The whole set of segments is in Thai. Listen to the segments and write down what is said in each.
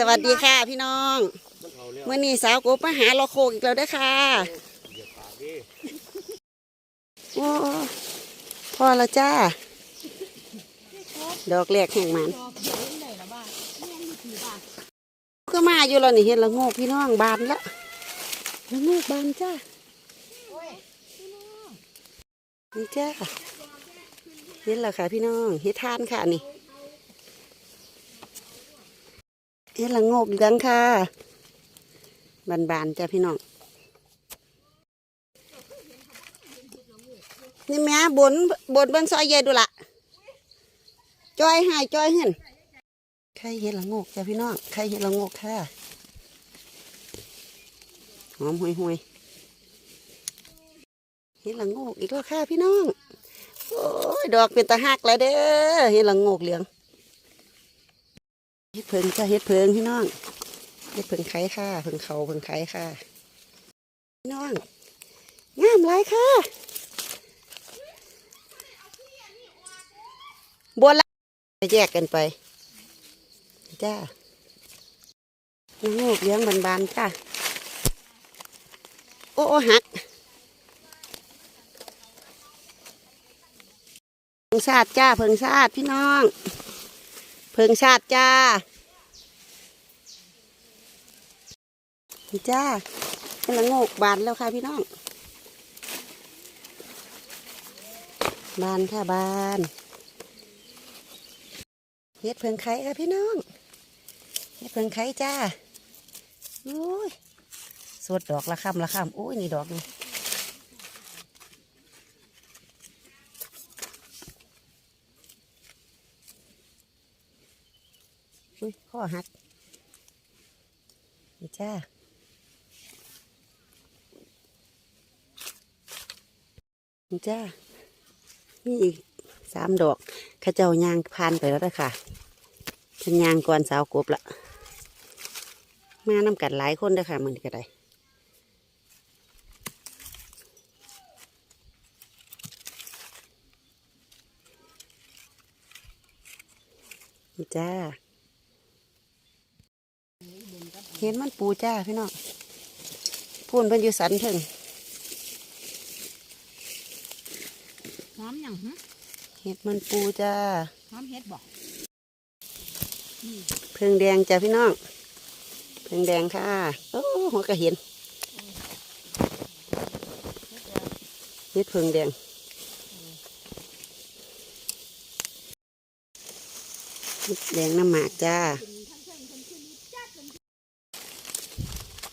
สวัสดีค่ะพี่น้องเมื่อนี้สาวกบมาหาเราโคกอีกแล้วด้อค่ะโอ้พอล้วจ้า ดอกแรกแห่งมันก็มาอยู่แล้วนี่เห็นละโงกพี่น้องบานละละโงกบานจ้านี่จ้าเห็นแล้วค่ะพี่น้องเฮ็ดทานค่ะนี่ เฮ็ดละโงกเหลืองค่ะ บานๆจ้ะพี่น้อง นี่แม่บนบนเบิ้งซอยเย็ดูละจอยหายจอยเห็นใครเห็ดละงกจ้ะพี่น้องใครเห็ดละงกค่ะ หอมห่วยห่วยเห็ดละงกอีกแล้วค่ะพี่น้อง โอ้ย ดอกเป็นตาหักแล้วเด้อ เห็ดละงกเหลือง เฮ็ดเพิงจ้ะเฮ็ดเพิงพี่น้องเฮ็ดเพิงไข่ค่ะเพิงเขาเพิงไข่ค่ะพี่น้องงามหลายค่ะบัวละจะแยกกันไปจ้างูเลี้ยงบานๆจ้าโอ้โอหักเพิงชาติจ้าเพิงชาติพี่น้อง พิงชาติจ้านี่จ้าเป็นละโงกบานแล้วค่ะพี่น้อง บานค่ะบานเฮ็ดเพิงไข่ค่ะพี่น้องเฮ็ดเพิงไข่จ้าอุ้ยสดดอกละคำละคำอุ้ยนี่ดอกนี่ อุ้ยข้อหักนี่จ้านี่จ้านี่อีกสามดอกข้าเจ้ายางผ่านไปแล้วนะค่ะเป็นยางก่อนสาวกบละมาน้ำกันหลายคนเด้ค่ะมันก็ได้จ้า เห็นมันปูจ้าพี่น้องพูนเพิ่นอยู่สันถึงหอมหยังหึเห็ดมันปูจ้าหอมเฮ็ดบอกเพิงแดงจ้าพี่น้องเพิงแดงค่ะโอ้หัวกระเห็นเห็ดเพิงแดงเห็ดแดงน้ำหมากจ้า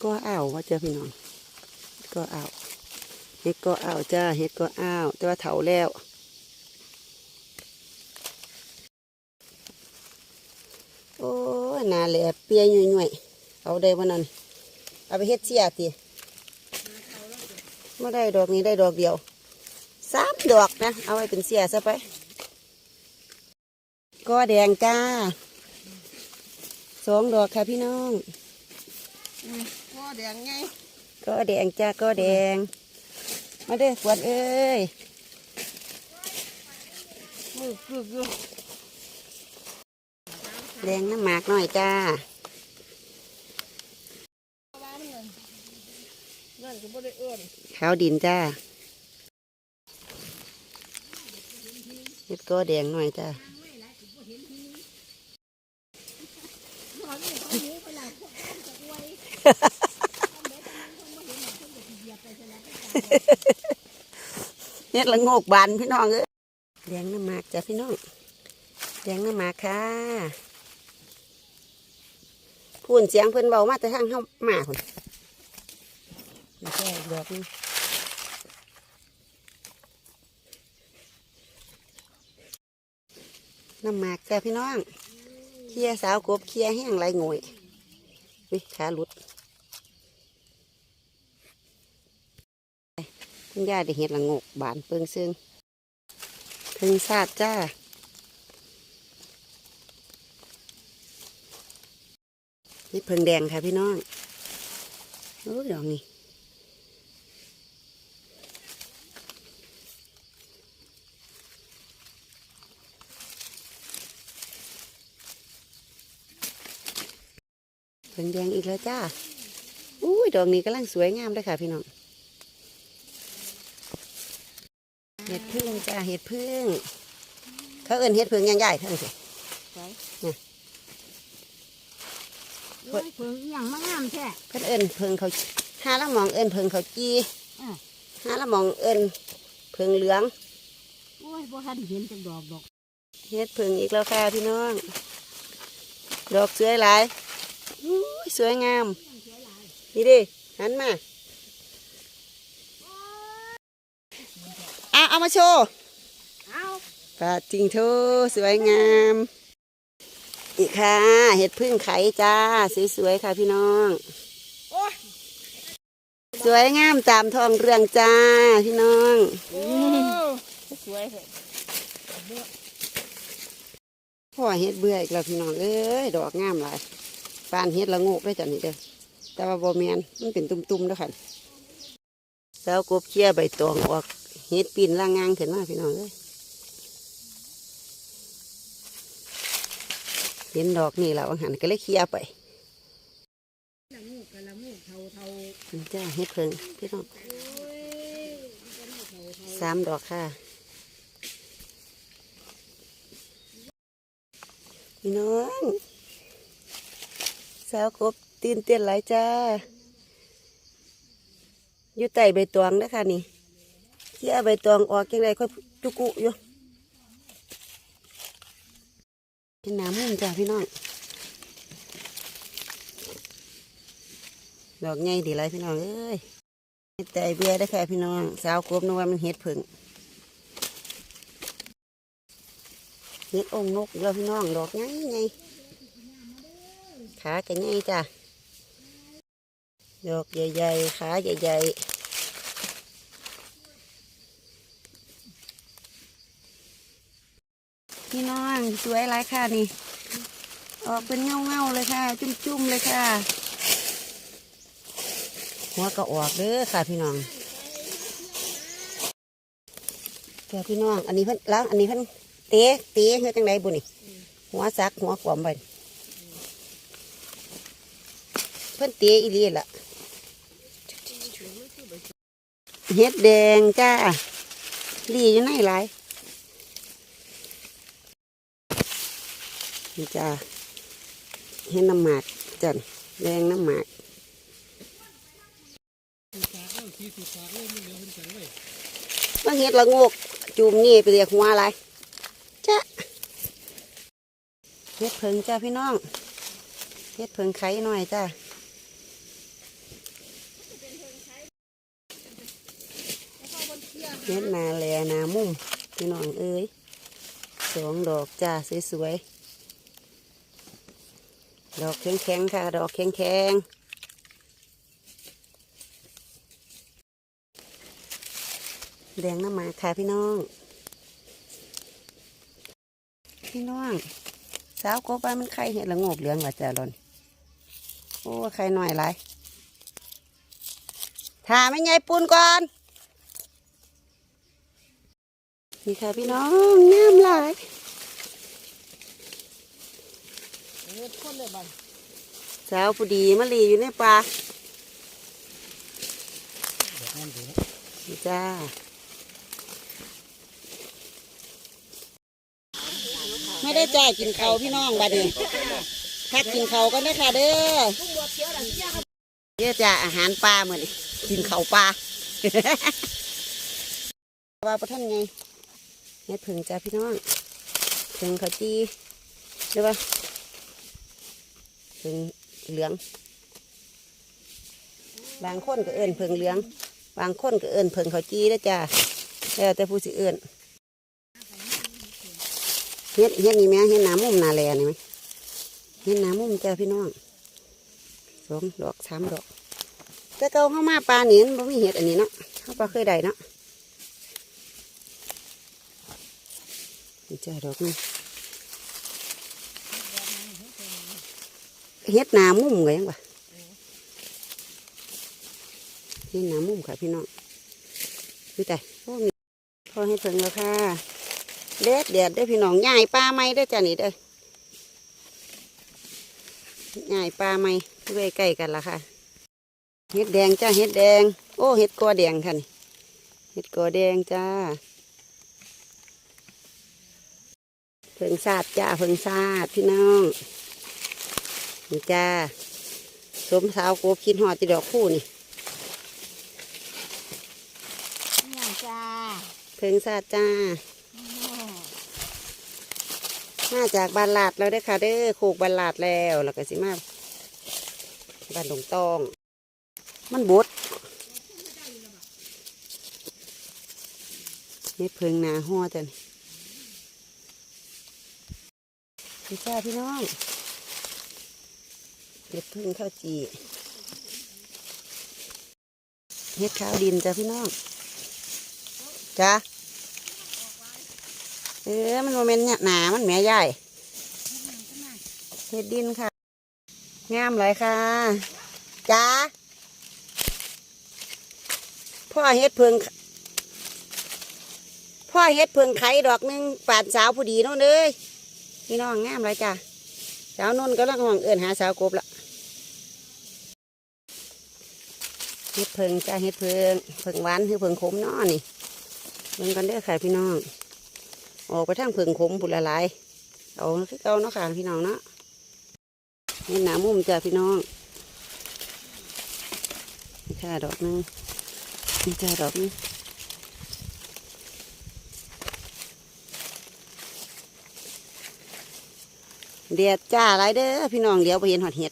ก็อ้าวว่าเจ้าพี่น้องก็อ้าวเห็ดก็อ้าวจ้าเห็ดก็อ้าวแต่ว่าเถาแล้วโอ้นาแหลเปียหน่วยๆเอาได้วันนั้นเอาไปเฮ็ดเสียตีไม่ได้ดอกนี้ได้ดอกเดียวสามดอกนะ เอาไว้เป็นเสียซะไป ก็แดงจ้าสองดอกค่ะพี่น้อง ก็แดงไงก็แดงจ้าก็แดง มาเด้อขวดเอ้ยมือคือคือแดงน้ำหมากหน่อยจ้าว่ามันเงินนั่นก็บ่ได้เอื้อนขาวดินจ้าเฮ็ดก็แดงหน่อยจ้า เฮ็ดละโงกบานพี่น้องเอ้ยแดงน้ำหมากจ้ะพี่น้องแดงน้ำหมากค่ะพูนเสียงเพิ่นเบามาแต่ทางเข้ามาคนนี่แค่ดอกนึงน้ำหมากจ้ะพี่น้อง เคลียสาวกบเคลียแห้งไรงวยวิขาหลุด คุณย่าได้เห็ดละงกบานเปิงซึ่งถึงศาสตร์จ้าเห็ดเพิงแดงค่ะพี่น้องโอ้ยดอกนี่เพิ่งแดงอีกแล้วจ้าอุ้ยดอกนี้กำลังสวยงามเลยค่ะพี่น้องเห็ดพึ่งจ้าเห็ดพึ่ง เขาเอิ้นเห็ดพึ่งยังใหญ่ทั้งสิใส่เนี่ยโอ้ยเพิ่งอหย่างมางามแท้เพิ่นเอิ้นพึ่งเขาหาละหมองเอิ้นพึ่งเขาจีอะหาละหมองเอิ้นพึ่งเหลืองโอ้ยบ่ทันเห็นจักดอกดอกเฮ็ดพึ่งอีกแล้วค่ะพี่น้อง ดอกสวยหลายอุ้ยสวยงาม นี่ดิหันมาอะเอา มาโชว์เอาปาจิงโทสวยงาม อีกค่ะ เห็ดพึ่งไข่จ้า สวยๆค่ะพี่น้องโอ้ยสวยงามตามทองเรืองจ้าพี่น้องโอ้สวยแท้พ่อเห็ดเบื่ออีกแล้วพี่น้องเอ้ยดอกงามหลายปานเห็ดละโงกด้วยจ้ะนี่เด้อแต่ว่าบ่แมนมันเป็นตุ่มๆแล้วค่ะแล้วกบเคี่ยใบตองออกเห็ดปีนล่างงางขึ้นมาพี่น้องเอ้ยเห็นดอกนี่แล้วหันก็เลยเคียไปละมูกกละมูกเทาเทาจ้าเห็ดเพิงพี่น้องโอ้ยละมูกเทาเทาสามดอกค่ะ พี่น้องสาวกบตื่นเต้นหลายจ้า อยู่ใต้ใบตองนะคะนี่ เที่ยใบตองออกจังไรค่อยจุกุอยู่เป็นน้ำมุ่มจ้าพี่น้อง ดอกใหญ่ดีไรพี่น้องเอ้ยแต่เบี้ยได้อค่ะพี่น้อง สาวกบนึกว่ามันเห็ดผึ่งเห็ดองนกเราพี่น้อง ดอกใหญ่ไงขาก็ใหญ่จ้ะดอกใหญ่ๆ ขาใหญ่ๆ พี่น้องสวยไรค่ะนี่ ออกเป็นเงาๆเลยค่ะ จุ่มๆเลยค่ะ หัวก็ออกเด้อค่ะพี่น้องเจ้าพี่น้อง อันนี้เพิ่นล้างอันนี้เพิ่นเตะเตะเฮ็ดจังไดบุนี่หัวซักหัวกวมไปเพิ่นเตะอีหลีล่ะเฮ็ดแดงจ้าลีอยู่ในหลาย นี่จ้าเฮ็ดน้ำหมากจ้ะแดงน้ำหมากมาเห็ดละงกจูมนี่ไปเรียกหัวอะไรจ้ะเห็ดเพิงจ้าพี่น้องเห็ดเพิงไข่หน่อยจ้าเห็ดนาแลนามุ่มพี่น้องเอ้ยสองดอกจ้าสวยๆ ดอกแข็งๆค่ะ ดอกแข็งๆแดงน้ำหมาค่ะพี่น้อง พี่น้องสาวกบามันไข่เห็ดละงกเหลืองว่าจ้าลอนโอ้ไข่หน่อยไรถาไม่ใหญ่ปูนก่อน นี่ค่ะพี่น้องงามหลาย เฮ็ ดคนเลยบัดสาวผู้ดีมะลีอยู่ในป่านี่จ้าไม่ได้จ่ายกินเขาวพี่น้องบัดนี้พักกินเขาวกันนะค่ะเด้อเดี๋ยวจะอาหารปลาเหมือนกินเขาวปลาว่าประท่านไงเฮ็ดผึ่งจ้าพี่น้องผึ่งเขาวจีหรือว่า ผึ่งเหลือง บางคนก็เอิ้นผึ่งเหลือง บางคนก็เอิ้นผึ่งเขาจีนะจ้าแล้วแต่ผู้สิเอิ้นเฮ็ดเฮ็ดนี่แม่เฮ็ดน้ามุมนาแลนี่ไหมเฮ็ดน้ามุมจ้าพี่น้องสองดอกสามดอกแต่เก่าเข้ามาปลานี่มันบ่มีเฮ็ดอันนี้เนาะเข้าปลาเคยได้เนาะนี่จ้าดอกนี่ เฮ็ดนามุ่มไงยังวะเฮ็ดนามุ่มค่ะพี่น้องดูแต่พวกนี้พอให้เพิ่งแล้วค่ะเด็ดเด็ดได้พี่น้องใหญ่ปลาไม้ได้จ้ะนี่เด้อง่ายปลาไหมด้วยใกล้กันละค่ะเห็ดแดงจ้าเห็ดแดง โอ้เห็ดกอแดงค่ะนี่เห็ดกอแดงจ้าเพิ่งซาดจ้าเพิ่งซาดพี่น้อง นี่จ้าสมสาวโกบคิดหอดจีดอกคู่นี่อย่างจ้าเพิ่งซาดจ้า มาจากบ้านลาดแล้วเด้อค่ะเด้อโคกบ้านลาดแล้วแล้วก็สิมาบ้านดงตอง มันบดนี่เพิงหนาหัวจันพี่จ้าพี่น้อง เห็ดพึ่งข้าวจีเห็ดข้าวดินจ้าพี่น้องจ้าเออมันโมเมนต์หนามันแม่ใหญ่เห็ดดินค่ะงามเลยค่ะจ้าพ่อเฮ็ดเพิงพ่อเฮ็ดเพิงไข่ดอกหนึงปาดสาวผู้ดีน้นเลยพี่น้องงามเลยจ้าสาวนนท์ก็ลังห่วงเอินหาสาวกบละ เฮ็ดเพิงจ้าเฮ็ดเพิงเพิงหวานคือเพิงขมนาะนี่เบิ่งกันเด้อค่ะพี่น้อง ออกไปทางเพิงขมบุละลายเอาคือเก่าเนาะค่ะพี่น้องเนาะนี่หนามุมจ้ะพี่น้องนี่ค่ะดอกนึงนี่จ้ะดอกนึงเดียดจ้าไรเด้อพี่น้องเดี๋ยวไปเห็นหอดเห็ด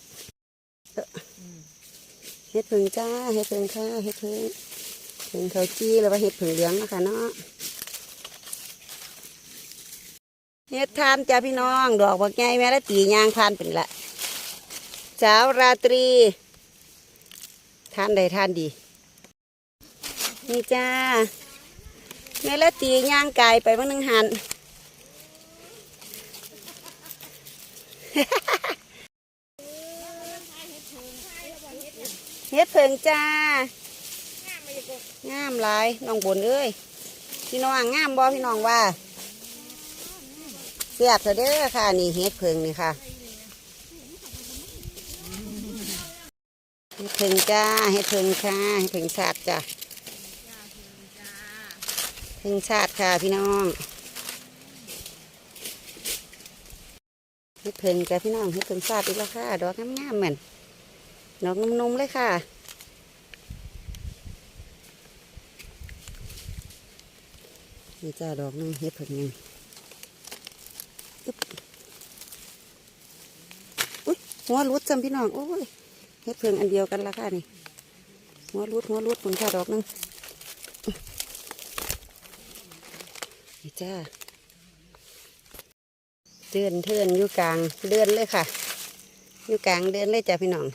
เห็ดเพิงจ้าเห็ดเพิงค่ะเห็ดเพิงเพิงเขาจี้แล้วว่าเห็ดเพิงเหลืองนะคะเนาะเฮ็ดทานจ้าพี่น้อง ดอกบักใหญ่แม่ละตียางทานเป็นละเช้าราตรีทานได้ทานดี นี่จ้าแม่ละตีย่างไก่ไปบ้างหนึ่งหัน เฮ็ดเพิงจ้างามหลายน้องบนเอ้ยพี่น้องงามบ่พี่น้องว่าเสียบเถอะเด้อค่ะ นี่เฮ็ดเพิงนี่ค่ะเฮ็ดเพิงจ้าเฮ็ดเพิงค่ะเฮ็ดเพิงชาติจ้ะเพิงชาติค่ะพี่น้องเฮ็ดเพิงจ้ะพี่น้องเฮ็ดเพิงชาติอีกแล้วค่ะดอกงามๆเหมือน ดอกนุ่มๆเลยค่ะ นี่จ้าดอกหนึงเฮ็ดเพิงหนึงอุ้ยหัวรุดจำพี่น้อง โอ้ยเฮ็ดเพิงอันเดียวกันละค่ะนี่ หัวรุดหัวรุดผลค่าดอกหนึงนี่จ้าเดินเทินอยู่กลางเดินเลยค่ะ อยู่กลางเดินเลยจ้ะพี่น้อง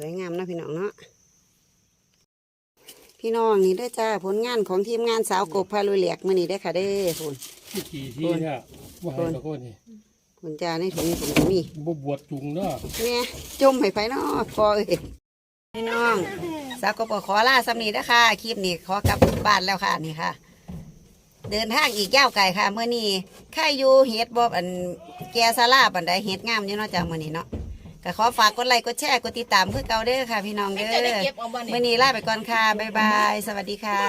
สวยงามเนาะพี่น้องเนาะพี่น้องนี่เด้อจ้าผลงานของทีมงานสาวกบพาลุยเหลียกมื่อนี้ได้อค่ะเด้อผลที่ขี่ที่เนี่ยว่าให้ตะโกนนี่ผลจ้าในถุงผมก็มีบ่บวชจุงเนาะเนี่ยจมให้ไฟเนาะพอเอ้ยพี่น้องสาวกบก็ขอลาสำนีนะคะคลิปนี้ขอกลับบ้านแล้วค่ะนี่ค่ะ เดินทางอีกยาวไกลค่ะเมื่อนี้ข้าอยู่เฮ็ดบอบอันแกซาลาบันไดเฮ็ดงามอยู่เนาะจ้ามื่อนี้เนาะ ก็ขอฝากกดไลค์กดแชร์กดติดตามเพื่อเก่าเด้อค่ะพี่น้องเด้อเมื่อนี้ลาไปก่อนค่ะบ๊ายบาย สวัสดีค่ะ